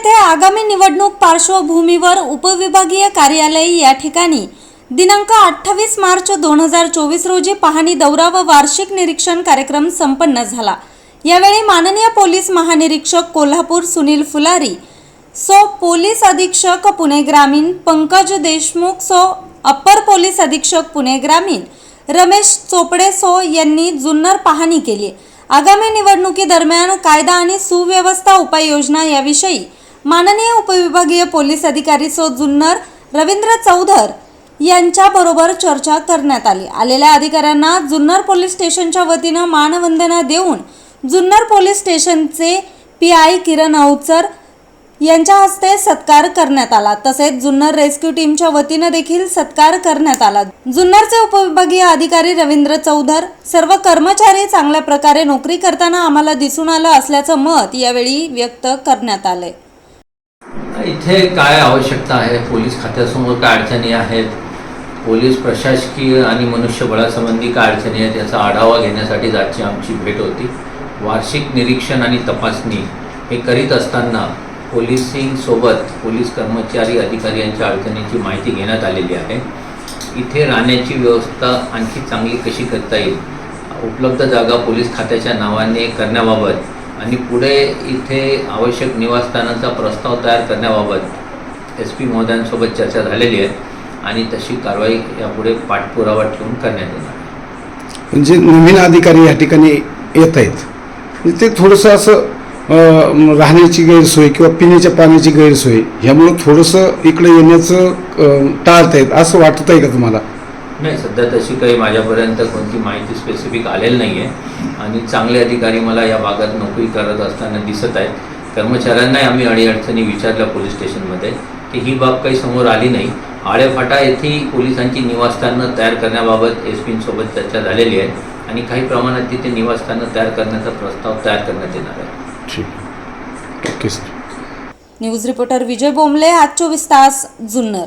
येथे आगामी निवडणूक पार्श्वभूमीवर उपविभागीय कार्यालय या ठिकाणी दिनांक अठ्ठावीस मार्च दोन हजार चोवीस रोजी पाहणी दौरा व वार्षिक निरीक्षण कार्यक्रम संपन्न झाला. यावेळी माननीय पोलीस महानिरीक्षक कोल्हापूर सुनील फुलारी सो पोलीस अधीक्षक पुणे ग्रामीण पंकज देशमुख सो अप्पर पोलीस अधीक्षक पुणे ग्रामीण रमेश चोपडे सो यांनी जुन्नर पाहणी केली. आगामी निवडणुकीदरम्यान कायदा आणि सुव्यवस्था उपाययोजना याविषयी माननीय उपविभागीय पोलीस अधिकारी सो जुन्नर रवींद्र चौधर यांच्याबरोबर चर्चा करण्यात आली. आलेल्या अधिकाऱ्यांना जुन्नर पोलीस स्टेशनच्या वतीनं मानवंदना देऊन जुन्नर पोलीस स्टेशनचे पी आय किरण अवचर यांच्या हस्ते सत्कार करण्यात आला. तसेच जुन्नर रेस्क्यू टीमच्या वतीनं देखील सत्कार करण्यात आला. जुन्नरचे उपविभागीय अधिकारी रवींद्र चौधर सर्व कर्मचारी चांगल्या प्रकारे नोकरी करताना आम्हाला दिसून आलं असल्याचं मत यावेळी व्यक्त करण्यात आले इथे काय आवश्यकता आहे? पोलीस खात्यासमोर काय अडचणी आहेत? पोलीस प्रशासकीय आणि मनुष्यबळासंबंधी काय अडचणी आहेत याचा आढावा घेण्यासाठी आजची आमची भेट होती. वार्षिक निरीक्षण आणि तपासणी हे करीत असताना पोलिसिंगसोबत पोलीस कर्मचारी अधिकारी यांच्या अडचणींची माहिती घेण्यात आलेली आहे. इथे राहण्याची व्यवस्था आणखी चांगली कशी करता येईल? उपलब्ध जागा पोलीस खात्याच्या नावाने करण्याबाबत आणि पुढे इथे आवश्यक निवासस्थानाचा प्रस्ताव तयार करण्याबाबत एस पी महोदयांसोबत चर्चा झालेली आहे आणि तशी कारवाई यापुढे पाठपुरावा ठेवून करण्यात येणार म्हणजे नवीन अधिकारी या ठिकाणी येत आहेत. म्हणजे ते थोडंसं असं राहण्याची गैरसोय किंवा पिण्याच्या पाण्याची गैरसोय ह्यामुळं थोडंसं इकडे येण्याचं अं, टाळत आहेत असं वाटत आहे का तुम्हाला? नाही सध्या तशी काही माझ्यापर्यंत कोणती माहिती स्पेसिफिक आलेली नाही आहे आणि चांगले अधिकारी मला या भागात नोकरी करत असताना दिसत आहेत. कर्मचाऱ्यांनाही आम्ही अडीअडचणी विचारल्या पोलीस स्टेशनमध्ये की ही बाब काही समोर आली नाही. आळेफाटा येथेही पोलिसांची निवासस्थानं तयार करण्याबाबत एस पींसोबत चर्चा झालेली आहे आणि काही प्रमाणात तिथे निवासस्थानं तयार करण्याचा प्रस्ताव तयार करण्यात येणार आहे. ठीक. Okay sir news reporter Vijay Bombale आज चोवीस तास जुन्नर.